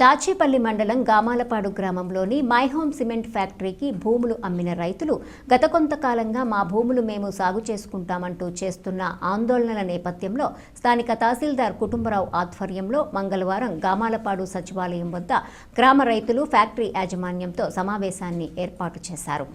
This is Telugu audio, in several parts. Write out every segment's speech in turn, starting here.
దాచేపల్లి మండలం గామాలపాడు గ్రామంలోని మై హోమ్ సిమెంట్ ఫ్యాక్టరీకి భూములు అమ్మిన రైతులు గత కొంతకాలంగా మా భూములు మేము సాగు చేసుకుంటామంటూ చేస్తున్న ఆందోళనల నేపథ్యంలో స్థానిక తహసీల్దార్ కుటుంబరావు ఆధ్వర్యంలో మంగళవారం గామాలపాడు సచివాలయం వద్ద గ్రామ రైతులు ఫ్యాక్టరీ యాజమాన్యంతో సమావేశాన్ని ఏర్పాటు చేశారు.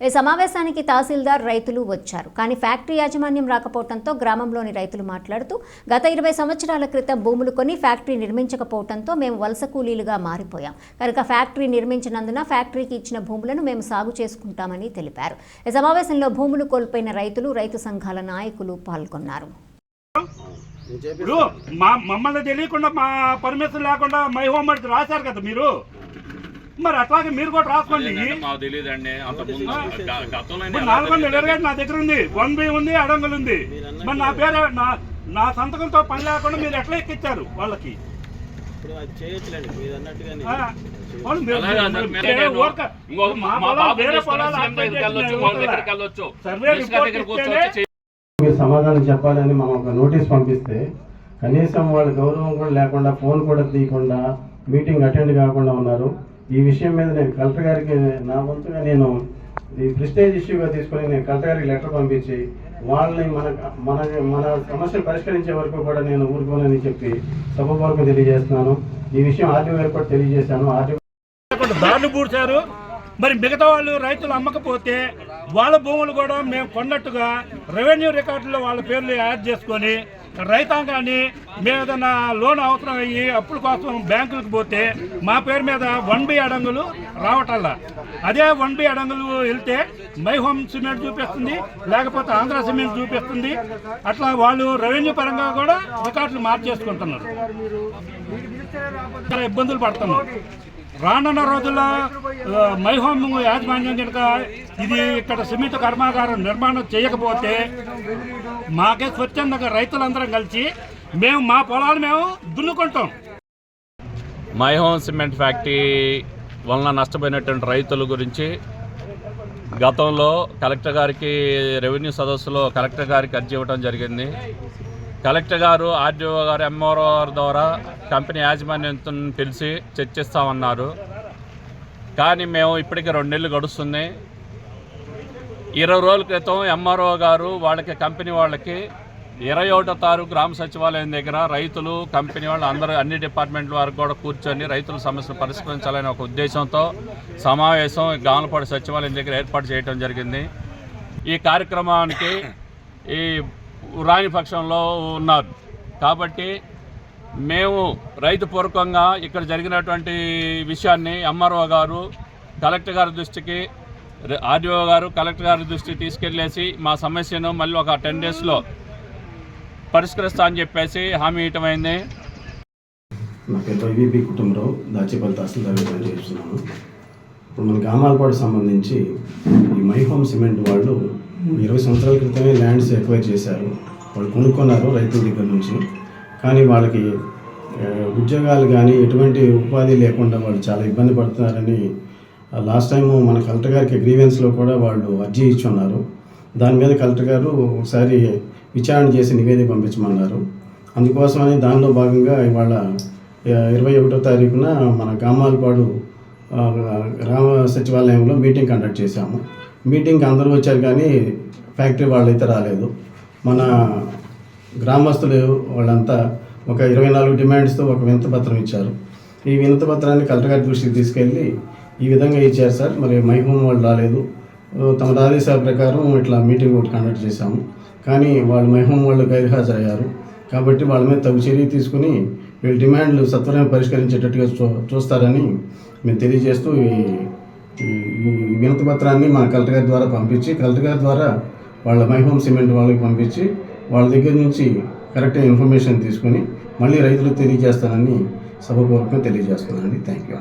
ఈ సమావేశానికి తహసీల్దార్ రైతులు వచ్చారు. కానీ ఫ్యాక్టరీ యాజమాన్యం రాకపోవడంతో గ్రామంలోని రైతులు మాట్లాడుతూ గత ఇరవై సంవత్సరాల క్రితం భూములు కొని ఫ్యాక్టరీ నిర్మించకపోవడంతో మేము వలస కూలీలుగా మారిపోయాం. కనుక ఫ్యాక్టరీ నిర్మించినందున ఫ్యాక్టరీకి ఇచ్చిన భూములను మేము సాగు చేసుకుంటామని తెలిపారు. ఈ సమావేశంలో భూములు కోల్పోయిన రైతులు రైతు సంఘాల నాయకులు పాల్గొన్నారు. మా మమ్మల్ని తెలియకుండా మా పర్మిషన్ లేకుండా మై హోంవర్క్ రాశారు కదా మీరు? మరి అట్లాగే మీరు కూడా రాసుకోండి. నాలుగు వందల ఎడగంట నా దగ్గర ఉంది. వన్ బి ఉంది అడంగులు ఉంది. మరి నా పేరు నా నా సంతకంతో పని లేకుండా మీరు ఎట్లా ఎక్కిచ్చారు వాళ్ళకి? సమాధానం చెప్పాలని మనం ఒక నోటీస్ పంపిస్తే కనీసం వాళ్ళ గౌరవం కూడా లేకుండా ఫోన్ కూడా తీయకుండా మీటింగ్ అటెండ్ కాకుండా ఉన్నారు. ఈ విషయం మీద నేను కలెక్టర్ గారికి నా వంతుగా నేను ఈ ప్రిస్టేజ్ ఇష్యూగా తీసుకొని నేను కలెక్టర్ గారికి లెటర్ పంపించి వాళ్ళని మన మన మన సమస్యలు పరిష్కరించే వరకు కూడా నేను ఊరుకోనని చెప్పి సభపూర్వకం తెలియజేస్తున్నాను. ఈ విషయం ఆర్డీఓ గారికి కూడా తెలియజేశాను. ఆర్డీఓ దారులు పూడ్చారు. మరి మిగతా వాళ్ళు రైతులు అమ్మకపోతే వాళ్ళ భూములు కూడా మేము కొన్నట్టుగా రెవెన్యూ రికార్డులో వాళ్ళ పేర్లు యాడ్ చేసుకొని రైతాంగాన్ని మేము ఏదైనా లోన్ అవసరం అయ్యి అప్పుల కోసం బ్యాంకులకు పోతే మా పేరు మీద వన్ బి అడంగులు రావటల్లా. అదే వన్ బి అడంగులు వెళ్తే మై హోమ్ సిమెంట్ చూపిస్తుంది లేకపోతే ఆంధ్ర సిమెంట్ చూపిస్తుంది. అట్లా వాళ్ళు రెవెన్యూ పరంగా కూడా రికార్డులు మార్చేసుకుంటున్నారు. చాలా ఇబ్బందులు పడుతున్నాం రానున్న రోజుల్లో మైహోమ్ యాజమాన్యం కనుక ఇది ఇక్కడ సిమెంట్ కర్మాగారం నిర్మాణం చేయకపోతే మాకే స్వచ్ఛందంగా రైతులందరం కలిసి మేము మా పొలాలు మేము దున్నుకుంటాం. మైహోమ్ సిమెంట్ ఫ్యాక్టరీ వలన నష్టపోయినటువంటి రైతుల గురించి గతంలో కలెక్టర్ గారికి రెవెన్యూ సదస్సులో కలెక్టర్ గారికి అర్జీ ఇవ్వడం జరిగింది. కలెక్టర్ గారు ఆర్డీఓ గారు ఎంఆర్ఓ గారి ద్వారా కంపెనీ యాజమాన్యంతో పిలిచి చర్చిస్తామన్నారు కానీ మేము ఇప్పటికి రెండు నెలలు గడుస్తుంది. ఇరవై రోజుల క్రితం ఎంఆర్ఓ గారు వాళ్ళకి కంపెనీ వాళ్ళకి ఇరవై ఒకటో తారీఖు గ్రామ సచివాలయం దగ్గర రైతులు కంపెనీ వాళ్ళు అందరూ అన్ని డిపార్ట్మెంట్ల వారికి కూడా కూర్చొని రైతుల సమస్యలు పరిష్కరించాలనే ఒక ఉద్దేశంతో సమావేశం గానపాడు సచివాలయం దగ్గర ఏర్పాటు చేయడం జరిగింది. ఈ కార్యక్రమానికి ఈ రాని పక్షంలో ఉన్నారు. కాబట్టి మేము రైతు పూర్వకంగా ఇక్కడ జరిగినటువంటి విషయాన్ని ఎంఆర్ఓ గారు కలెక్టర్ గారి దృష్టికి ఆర్డీఓ గారు కలెక్టర్ గారి దృష్టికి తీసుకెళ్ళేసి మా సమస్యను మళ్ళీ ఒక టెన్ డేస్లో పరిష్కరిస్తా అని చెప్పేసి హామీ ఇవ్వటమైంది నా పేరు వైవీపీ కుటుంబరావు దాచేపల్లి తహసీల్దార్ గారు చేస్తున్నాను ఇప్పుడు మన గ్రామాలపాడు సంబంధించి ఈ మైహోమ్ సిమెంట్ వాళ్ళు ఇరవై సంవత్సరాల క్రితమే ల్యాండ్స్ ఎక్వైర్ చేశారు. వాళ్ళు కొనుక్కున్నారు రైతుల దగ్గర నుంచి. కానీ వాళ్ళకి ఉద్యోగాలు కానీ ఎటువంటి ఉపాధి లేకుండా వాళ్ళు చాలా ఇబ్బంది పడుతున్నారని లాస్ట్ టైం మన కలెక్టర్ గారికి గ్రీవెన్స్లో కూడా వాళ్ళు అర్జీ ఇచ్చి ఉన్నారు దాని మీద కలెక్టర్ గారు ఒకసారి విచారణ చేసి నివేదిక పంపించమన్నారు. అందుకోసమని దానిలో భాగంగా ఇవాళ ఇరవై ఒకటో తారీఖున మన గామాలపాడు గ్రామ సచివాలయంలో మీటింగ్ కండక్ట్ చేశాము. మీటింగ్కి అందరూ వచ్చారు కానీ ఫ్యాక్టరీ వాళ్ళైతే రాలేదు. మన గ్రామస్తులు వాళ్ళంతా ఒక ఇరవై నాలుగు డిమాండ్స్తో ఒక వినతి పత్రం ఇచ్చారు. ఈ వినతి పత్రాన్ని కలెక్టర్ గారి దృష్టికి తీసుకెళ్ళి ఈ విధంగా ఇచ్చారు సార్. మరి మై హోమ్ వాళ్ళు రాలేదు. తమ ఆదేశాల ప్రకారం ఇట్లా మీటింగ్ ఒకటి కండక్ట్ చేశాము. కానీ వాళ్ళు మై హోమ్ వాళ్ళు గైర్హాజరయ్యారు. కాబట్టి వాళ్ళ మీద తగు చర్య తీసుకుని వీళ్ళ డిమాండ్లు సత్వరమే పరిష్కరించేటట్టుగా చూ చూస్తారని మేము తెలియజేస్తూ ఈ వినతి పత్రాన్ని మా కలెక్టర్ గారి ద్వారా పంపించి కలెక్టర్ గారి ద్వారా వాళ్ళ మైహోమ్ సిమెంట్ వాళ్ళకి పంపించి వాళ్ళ దగ్గర నుంచి కరెక్ట్ ఇన్ఫర్మేషన్ తీసుకుని మళ్ళీ రైతులకు తెలియజేస్తానని సభపూర్వకంగా తెలియజేస్తున్నానండి. Thank you